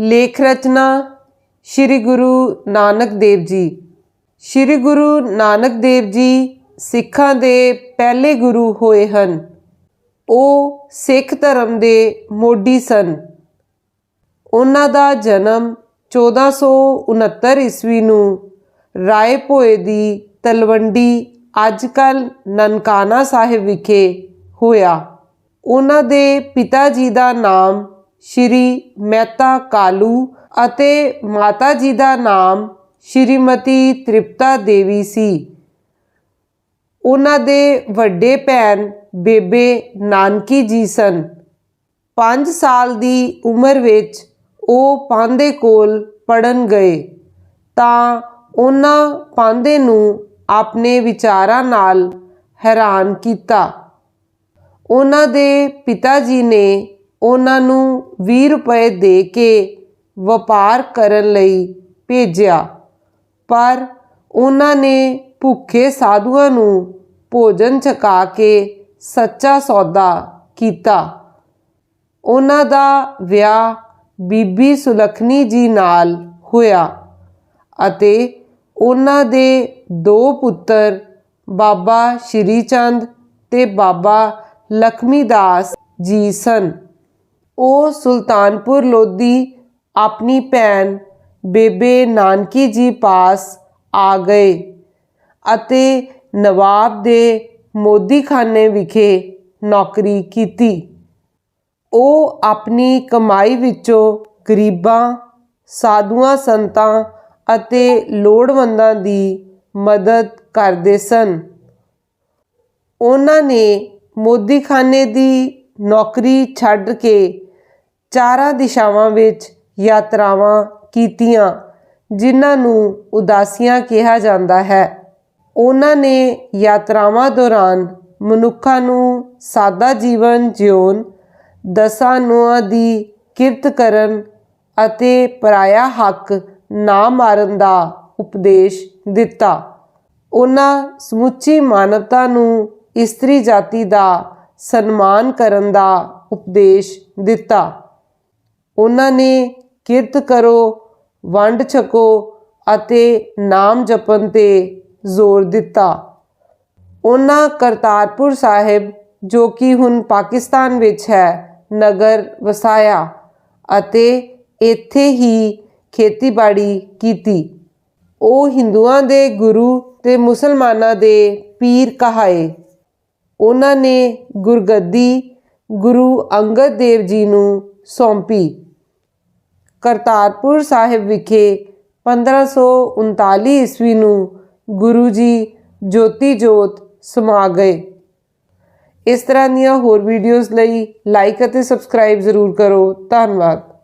ਲੇਖ ਰਚਨਾ ਸ੍ਰੀ ਗੁਰੂ ਨਾਨਕ ਦੇਵ ਜੀ। ਸ੍ਰੀ ਗੁਰੂ ਨਾਨਕ ਦੇਵ ਜੀ ਸਿੱਖਾਂ ਦੇ ਪਹਿਲੇ ਗੁਰੂ ਹੋਏ ਹਨ। ਉਹ ਸਿੱਖ ਧਰਮ ਦੇ ਮੋਢੀ ਸਨ। ਉਹਨਾਂ ਦਾ ਜਨਮ 1469 ਈਸਵੀ ਨੂੰ ਰਾਏ ਭੋਏ ਦੀ ਤਲਵੰਡੀ ਅੱਜਕੱਲ ਨਨਕਾਣਾ ਸਾਹਿਬ ਵਿਖੇ ਹੋਇਆ। ਉਹਨਾਂ ਦੇ ਪਿਤਾ ਜੀ ਦਾ ਨਾਮ ਸ਼੍ਰੀ ਮਹਿਤਾ ਕਾਲੂ ਅਤੇ ਮਾਤਾ ਜੀ ਦਾ ਨਾਮ ਸ਼੍ਰੀਮਤੀ ਤ੍ਰਿਪਤਾ ਦੇਵੀ ਸੀ। ਉਹਨਾਂ ਦੇ ਵੱਡੇ ਭੈਣ ਬੇਬੇ ਨਾਨਕੀ ਜੀ ਸਨ। 5 ਸਾਲ ਦੀ ਉਮਰ ਵਿੱਚ ਉਹ ਪਾਂਦੇ ਕੋਲ ਪੜਨ ਗਏ ਤਾਂ ਉਹਨਾਂ ਪਾਂਦੇ ਨੂੰ ਆਪਣੇ ਵਿਚਾਰਾਂ ਨਾਲ ਹੈਰਾਨ ਕੀਤਾ। ਉਹਨਾਂ ਦੇ ਪਿਤਾ ਜੀ ਨੇ ਉਹਨਾਂ ਨੂੰ 20 ਰੁਪਏ ਦੇ ਕੇ ਵਪਾਰ ਕਰਨ ਲਈ ਭੇਜਿਆ। ਪਰ ਉਹਨਾਂ ਨੇ ਭੁੱਖੇ ਸਾਧੂਆਂ ਨੂੰ ਭੋਜਨ ਛਕਾ ਕੇ ਸੱਚਾ ਸੌਦਾ ਕੀਤਾ। ਉਹਨਾਂ ਦਾ ਵਿਆਹ ਬੀਬੀ ਸੁਲਖਣੀ ਜੀ ਨਾਲ ਹੋਇਆ ਅਤੇ ਉਹਨਾਂ ਦੇ ਦੋ ਪੁੱਤਰ, ਬਾਬਾ ਸ਼੍ਰੀ ਚੰਦ ਤੇ ਬਾਬਾ ਲਖਮੀ ਦਾਸ ਜੀ ਸਨ। ਉਹ ਸੁਲਤਾਨਪੁਰ ਲੋਧੀ ਆਪਣੀ ਭੈਣ ਬੇਬੇ ਨਾਨਕੀ ਜੀ ਪਾਸ ਆ ਗਏ ਅਤੇ ਨਵਾਬ ਦੇ ਮੋਦੀਖਾਨੇ ਵਿਖੇ ਨੌਕਰੀ ਕੀਤੀ। ਉਹ ਆਪਣੀ ਕਮਾਈ ਵਿੱਚੋਂ ਗਰੀਬਾਂ, ਸਾਧੂਆਂ, ਸੰਤਾਂ ਅਤੇ ਲੋੜਵੰਦਾਂ ਦੀ ਮਦਦ ਕਰਦੇ ਸਨ। ਉਹਨਾਂ ਨੇ ਮੋਦੀਖਾਨੇ ਦੀ ਨੌਕਰੀ ਛੱਡ ਕੇ ਚਾਰਾਂ ਦਿਸ਼ਾਵਾਂ ਵਿੱਚ ਯਾਤਰਾਵਾਂ ਕੀਤੀਆਂ, ਜਿਨ੍ਹਾਂ ਨੂੰ ਉਦਾਸੀਆਂ ਕਿਹਾ ਜਾਂਦਾ ਹੈ। ਉਹਨਾਂ ਨੇ ਯਾਤਰਾਵਾਂ ਦੌਰਾਨ ਮਨੁੱਖਾਂ ਨੂੰ ਸਾਦਾ ਜੀਵਨ ਜਿਉਣ, ਦਸਾਂ ਨੂੰਹਾਂ ਦੀ ਕਿਰਤ ਕਰਨ ਅਤੇ ਪਰਾਇਆ ਹੱਕ ਨਾ ਮਾਰਨ ਦਾ ਉਪਦੇਸ਼ ਦਿੱਤਾ। ਉਹਨਾਂ ਸਮੁੱਚੀ ਮਾਨਵਤਾ ਨੂੰ ਇਸਤਰੀ ਜਾਤੀ ਦਾ ਸਨਮਾਨ ਕਰਨ ਦਾ ਉਪਦੇਸ਼ ਦਿੱਤਾ। ਉਹਨਾਂ ਨੇ ਕਿਰਤ ਕਰੋ, ਵੰਡ ਛਕੋ ਅਤੇ ਨਾਮ ਜਪਣ ਤੇ ਜ਼ੋਰ ਦਿੱਤਾ। ਉਹਨਾਂ ਕਰਤਾਰਪੁਰ ਸਾਹਿਬ, ਜੋ ਕਿ ਹੁਣ ਪਾਕਿਸਤਾਨ ਵਿੱਚ ਹੈ, ਨਗਰ ਵਸਾਇਆ ਅਤੇ ਇੱਥੇ ਹੀ ਖੇਤੀਬਾੜੀ ਕੀਤੀ। ਉਹ ਹਿੰਦੂਆਂ ਦੇ ਗੁਰੂ ਤੇ ਮੁਸਲਮਾਨਾਂ ਦੇ ਪੀਰ ਕਹਾਏ। ਉਹਨਾਂ ਨੇ ਗੁਰਗੱਦੀ ਗੁਰੂ ਅੰਗਦ ਦੇਵ ਜੀ ਨੂੰ ਸੌਂਪੀ। ਕਰਤਾਰਪੁਰ ਸਾਹਿਬ ਵਿਖੇ 1539 ਈਸਵੀ ਨੂੰ ਗੁਰੂ ਜੀ ਜੋਤੀ ਜੋਤ ਸਮਾ ਗਏ। ਇਸ ਤਰ੍ਹਾਂ ਦੀਆਂ ਹੋਰ ਵੀਡੀਓਜ਼ ਲਈ ਲਾਈਕ ਅਤੇ ਸਬਸਕ੍ਰਾਈਬ ਜ਼ਰੂਰ ਕਰੋ। ਧੰਨਵਾਦ।